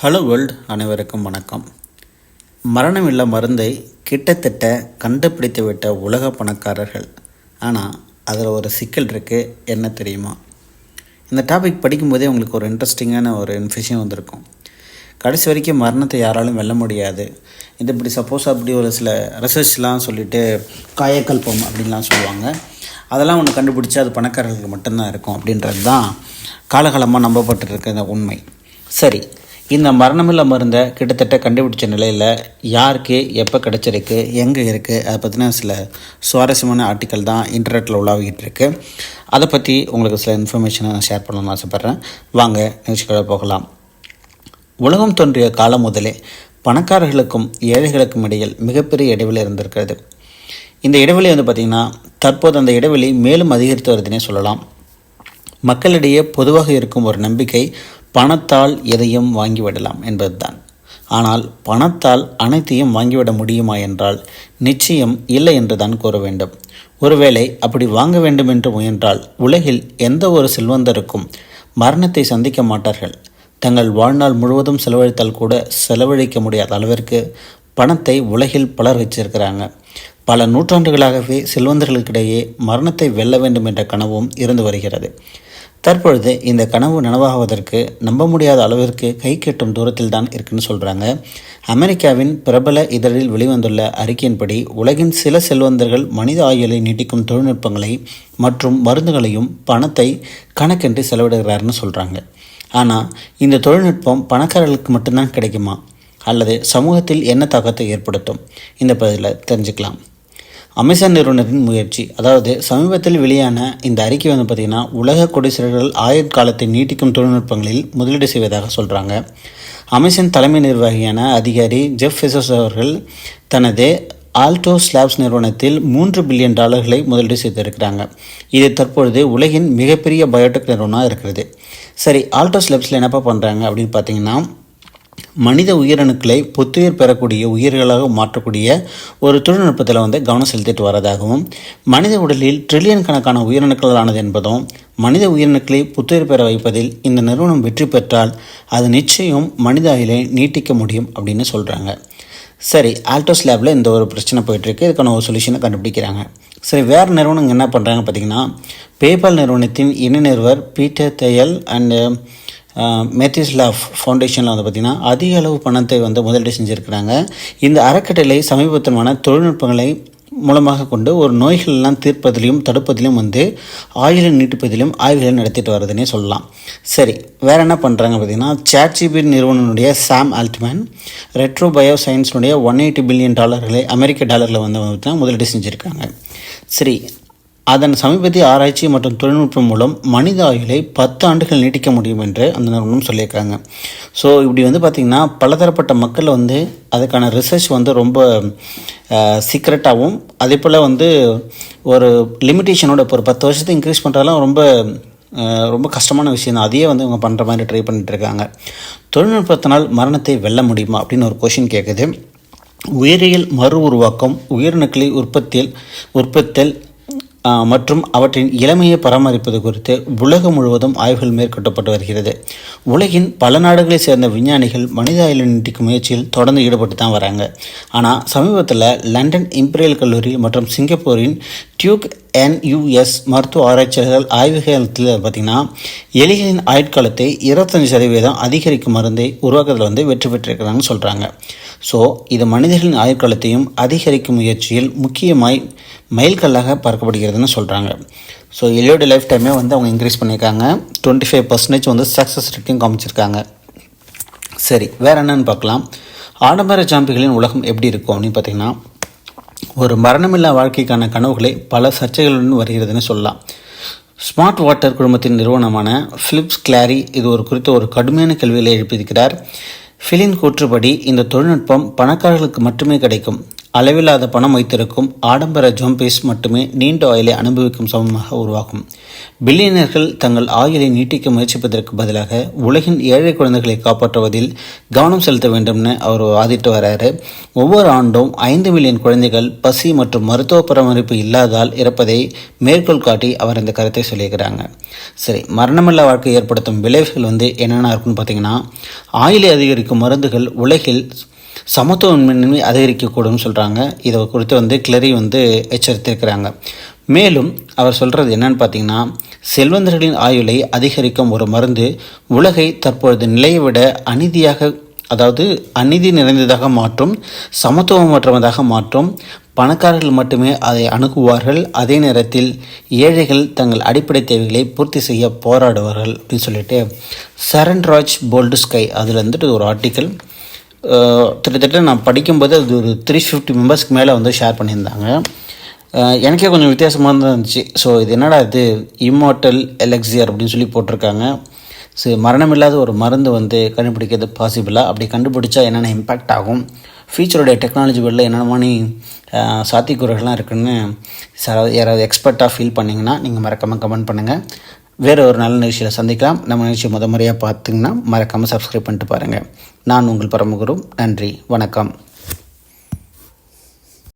Hello world அனைவருக்கும் வணக்கம். மரணமில்ல மருந்தை கிட்டத்தட்ட கண்டுபிடித்து விட்ட உலக பணக்காரர்கள். ஆனால் அதில் ஒரு சிக்கல் இருக்குது என்ன தெரியுமா? இந்த டாபிக் படிக்கும்போதே உங்களுக்கு ஒரு இன்ட்ரெஸ்டிங்கான ஒரு விஷயம் வந்திருக்கும். கடைசி வரைக்கும் மரணத்தை யாராலும் வெல்ல முடியாது. இது இப்படி சப்போஸ் அப்படி ஒரு சில ரிசர்ச்லாம் சொல்லிட்டு காயக்கல்பம் அப்படின்லாம் சொல்லுவாங்க. அதெல்லாம் ஒன்று கண்டுபிடிச்சா அது பணக்காரர்களுக்கு மட்டும்தான் இருக்கும் அப்படின்றது தான் காலகாலமாக நம்பப்பட்டிருக்க இந்த உண்மை. சரி இந்த மரணமில்ல மருந்தை கிட்டத்தட்ட கண்டுபிடிச்ச நிலையில் யாருக்கு எப்போ கிடச்சிருக்கு எங்கே இருக்குது அதை பற்றின சில சுவாரஸ்யமான ஆர்டிக்கல் தான் இன்டர்நெட்டில் உலாவிக்கிட்டு இருக்குது அதை பற்றி உங்களுக்கு சில இன்ஃபர்மேஷனை நான் ஷேர் பண்ணணும்னு ஆசைப்பட்றேன். வாங்க நிகழ்ச்சிகளை போகலாம். உலகம் தோன்றிய காலம் முதலே பணக்காரர்களுக்கும் ஏழைகளுக்கும் இடையில் மிகப்பெரிய இடைவெளி இருந்திருக்கிறது. இந்த இடைவெளி வந்து பார்த்திங்கன்னா தற்போது அந்த இடைவெளி மேலும் அதிகரித்து வருதுன்னே சொல்லலாம். மக்களிடையே பொதுவாக இருக்கும் ஒரு நம்பிக்கை பணத்தால் எதையும் வாங்கிவிடலாம் என்பதுதான். ஆனால் பணத்தால் அனைத்தையும் வாங்கிவிட முடியுமா என்றால் நிச்சயம் இல்லை என்று தான் கூற வேண்டும். ஒருவேளை அப்படி வாங்க வேண்டும் என்று முயன்றால் உலகில் எந்த ஒரு செல்வந்தருக்கும் மரணத்தை சந்திக்க மாட்டார்கள். தங்கள் வாழ்நாள் முழுவதும் செலவழித்தால் கூட செலவழிக்க முடியாத அளவிற்கு பணத்தை உலகில் பலர் வச்சிருக்கிறாங்க. பல நூற்றாண்டுகளாகவே செல்வந்தர்களுக்கிடையே மரணத்தை வெல்ல வேண்டும் என்ற கனவும் இருந்து வருகிறது. தற்பொழுது இந்த கனவு நனவாகுவதற்கு நம்ப முடியாத அளவிற்கு கை கெட்டும் தூரத்தில் தான் இருக்குன்னு சொல்கிறாங்க அமெரிக்காவின் பிரபல இதழில் வெளிவந்துள்ள அறிக்கையின்படி உலகின் சில செல்வந்தர்கள் மனித ஆயுளை நீட்டிக்கும் தொழில்நுட்பங்களை மற்றும் மருந்துகளையும் பணத்தை கணக்கென்று செலவிடுகிறாருன்னு சொல்கிறாங்க ஆனால் இந்த தொழில்நுட்பம் பணக்காரர்களுக்கு மட்டும்தான் கிடைக்குமா? அல்லது சமூகத்தில் என்ன தாக்கத்தை ஏற்படுத்தும்? இந்த பதிலை தெரிஞ்சுக்கலாம். அமேசான் நிறுவனத்தின் முயற்சி. அதாவது சமீபத்தில் வெளியான இந்த அறிக்கை வந்து பார்த்திங்கன்னா உலக கொடிசிறர்கள் ஆயுட்காலத்தை நீட்டிக்கும் தொழில்நுட்பங்களில் முதலீடு செய்வதாக சொல்கிறாங்க அமேசான் தலைமை நிர்வாகியான அதிகாரி ஜெஃப் ஃபெசோஸ் அவர்கள் தனது ஆல்டோ ஸ்லாப்ஸ் நிறுவனத்தில் மூன்று பில்லியன் டாலர்களை முதலீடு செய்திருக்கிறாங்க. இது தற்பொழுது உலகின் மிகப்பெரிய பயோடெக் நிறுவனமாக இருக்கிறது. சரி ஆல்டோ ஸ்லாப்ஸில் என்னப்பா பண்ணுறாங்க அப்படின்னு பார்த்தீங்கன்னா மனித உயிரணுக்களை புத்துயிர் பெறக்கூடிய உயிர்களாக மாற்றக்கூடிய ஒரு தொழில்நுட்பத்தில் வந்து கவனம் செலுத்திட்டு வரதாகவும் மனித உடலில் ட்ரில்லியன் கணக்கான உயிரணுக்கள் ஆனது என்பதும் மனித உயிரணுக்களை புத்துயிர் பெற வைப்பதில் இந்த நிறுவனம் வெற்றி பெற்றால் அது நிச்சயம் மனித ஆயுளை நீட்டிக்க முடியும் அப்படின்னு சொல்கிறாங்க சரி ஆல்டோஸ் லேபில் இந்த ஒரு பிரச்சனை போயிட்டுருக்கு. இதுக்கான ஒரு சொல்யூஷனை கண்டுபிடிக்கிறாங்க. சரி வேறு நிறுவனங்கள் என்ன பண்ணுறாங்க பார்த்தீங்கன்னா பேபால் நிறுவனத்தின் இணை நிறுவர் பீட்டர் தையல் அண்டு மெத்திஸ் லாஃப் ஃபவுண்டேஷனில் வந்து பார்த்திங்கன்னா அதிக அளவு பணத்தை வந்து முதலீடு செஞ்சுருக்கிறாங்க. இந்த அறக்கட்டளை சமீபத்தமான தொழில்நுட்பங்களை மூலமாக கொண்டு ஒரு நோய்களெல்லாம் தீர்ப்பதிலையும் தடுப்பதிலும் வந்து ஆயுளை நீட்டிப்பதிலும் ஆய்வுகளை நடத்திட்டு வருதுன்னே சொல்லலாம். சரி வேறு என்ன பண்ணுறாங்க பார்த்தீங்கன்னா சாட்ஜிபி நிறுவனனுடைய சாம் ஆல்ட்மேன் ரெட்ரோ பயோ சயின்ஸினுடைய ஒன் எயிட்டி பில்லியன் டாலர்களை அமெரிக்க டாலரில் வந்து வந்து முதலீடு செஞ்சுருக்காங்க. சரி அதன் சமீபத்திய ஆராய்ச்சி மற்றும் தொழில்நுட்பம் மூலம் மனித ஆயுளை பத்து ஆண்டுகள் நீட்டிக்க முடியும் என்று அந்த நிறுவனம் சொல்லியிருக்காங்க. ஸோ இப்படி வந்து பார்த்திங்கன்னா பலதரப்பட்ட மக்கள் வந்து அதுக்கான ரிசர்ச் வந்து ரொம்ப சீக்ரெட்டாகவும் அதே போல் வந்து ஒரு லிமிட்டேஷனோட இப்போ ஒரு பத்து வருஷத்தை இன்க்ரீஸ் பண்ணுறதெல்லாம் ரொம்ப ரொம்ப கஷ்டமான விஷயம் தான் அதையே வந்து அவங்க பண்ணுற மாதிரி ட்ரை பண்ணிட்டு இருக்காங்க. தொழில்நுட்பத்தினால் மரணத்தை வெல்ல முடியுமா? அப்படின்னு ஒரு கொஷின் கேட்குது உயிரியல் மறு உருவாக்கம் உயிரணுக்களை உற்பத்தியில் உற்பத்தல் மற்றும் அவற்றின் இளமையை பராமரிப்பது குறித்து உலகம் முழுவதும் ஆய்வுகள் மேற்கொள்ளப்பட்டு வருகிறது. உலகின் பல நாடுகளைச் சேர்ந்த விஞ்ஞானிகள் மனித ஆயுளை நீட்டிக்கும் முயற்சியில் தொடர்ந்து ஈடுபட்டு தான் வராங்க. ஆனால் சமீபத்தில் லண்டன் இம்பீரியல் கல்லூரி மற்றும் சிங்கப்பூரின் டியூக் என்யூஎஸ் மருத்துவ ஆராய்ச்சியாளர்கள் ஆய்வுகளத்தில் பார்த்திங்கன்னா எலிகளின் ஆயுட்காலத்தை இருபத்தஞ்சி சதவீதம் அதிகரிக்கும் மருந்தை உருவாக்குறதுல வந்து வெற்றி பெற்றிருக்கிறாங்கன்னு சொல்கிறாங்க ஸோ இது மனிதர்களின் ஆயுட்காலத்தையும் அதிகரிக்கும் முயற்சியில் முக்கியமாய் மைல்கல்லாக பார்க்கப்படுகிறதுன்னு சொல்கிறாங்க ஸோ எலியோட லைஃப் டைமே வந்து அவங்க இன்க்ரீஸ் பண்ணியிருக்காங்க. டுவெண்ட்டி ஃபைவ் பர்சன்டேஜ் வந்து சக்ஸஸ் ரேட்டையும் காமிச்சிருக்காங்க. சரி வேறு என்னென்னு பார்க்கலாம். ஆடம்பர ஜாம்பிகளின் உலகம் எப்படி இருக்கும் அப்படின்னு பார்த்தீங்கன்னா ஒரு மரணமில்லா வாழ்க்கைக்கான கனவுகளை பல சர்ச்சைகளுடன் வருகிறதுன்னு சொல்லலாம். ஸ்மார்ட் வாட்டர் குழுமத்தின் நிறுவனமான ஃபிலிப்ஸ் கிளாரி இது ஒரு குறித்த ஒரு கடுமையான கேள்விகளை எழுப்பியிருக்கிறார். ஃபிலின் கூற்றுப்படி இந்த தொழில்நுட்பம் பணக்காரர்களுக்கு மட்டுமே கிடைக்கும். அளவில்லாத பணம் வைத்திருக்கும் ஆடம்பர ஜோம்பேஸ் மட்டுமே நீண்ட ஆயுளை அனுபவிக்கும் சமமாக உருவாகும் பில்லியனர்கள் தங்கள் ஆயுளை நீட்டிக்க முயற்சிப்பதற்கு பதிலாக உலகின் ஏழை குழந்தைகளை காப்பாற்றுவதில் கவனம் செலுத்த வேண்டும்னு அவர் வாதிட்டு வராரு. ஒவ்வொரு ஆண்டும் ஐந்து மில்லியன் குழந்தைகள் பசி மற்றும் மருத்துவ பராமரிப்பு இல்லாதால் இறப்பதை மேற்கோள் காட்டி அவர் இந்த கருத்தை சொல்லியிருக்கிறாங்க. சரி மரணமில்லா வாழ்க்கை ஏற்படுத்தும் விளைவுகள் வந்து என்னென்ன இருக்குன்னு பார்த்தீங்கன்னா ஆயுளை அதிகரிக்கும் மருந்துகள் உலகில் சமத்துவமின்மை அதிகரிக்கக்கூடும்னு சொல்கிறாங்க இதை குறித்து வந்து கிளரி வந்து எச்சரித்திருக்கிறாங்க. மேலும் அவர் சொல்கிறது என்னன்னு பார்த்தீங்கன்னா செல்வந்தர்களின் ஆயுளை அதிகரிக்கும் ஒரு மருந்து உலகை தற்பொழுது நிலையை விட அநீதியாக அதாவது அநீதி நிறைந்ததாக மாற்றும் சமத்துவமற்றதாக மாற்றும் பணக்காரர்கள் மட்டுமே அதை அணுகுவார்கள். அதே நேரத்தில் ஏழைகள் தங்கள் அடிப்படை தேவைகளை பூர்த்தி செய்ய போராடுவார்கள் அப்படின்னு சொல்லிட்டு சரண்ராஜ் போல்டு ஸ்கை அதில் வந்துட்டு ஒரு ஆர்டிக்கல். கிட்டத்தட்ட நான் படிக்கும்போது அது ஒரு த்ரீ ஃபிஃப்டி மெம்பர்ஸ்க்கு மேலே வந்து ஷேர் பண்ணியிருந்தாங்க. எனக்கே கொஞ்சம் வித்தியாசமாக தான் இருந்துச்சு. ஸோ இது என்னடா இது? இம்மார்டல் எலெக்சியர் அப்படின்னு சொல்லி போட்டிருக்காங்க. ஸோ மரணமில்லாத ஒரு மருந்து வந்து கண்டுபிடிக்கிறது பாசிபிளாக அப்படி கண்டுபிடிச்சா என்னென்ன இம்பேக்ட் ஆகும்? ஃபியூச்சருடைய டெக்னாலஜி வெளில என்னென்ன மாதிரி சாத்தியக்கூறுகள்லாம் இருக்குன்னு ச- யாராவது எக்ஸ்பர்ட்டாக ஃபீல் பண்ணிங்கன்னா நீங்கள் மறக்காமல் கமெண்ட் பண்ணுங்கள் வேறு ஒரு நல்ல நிகழ்ச்சியில் சந்திக்கலாம். நம்ம நிகழ்ச்சி முத முறையாக பார்த்தீங்கன்னா மறக்காமல் சப்ஸ்கிரைப் பண்ணிட்டு பாருங்கள் நான் உங்கள் பரமகுரு நன்றி. வணக்கம்.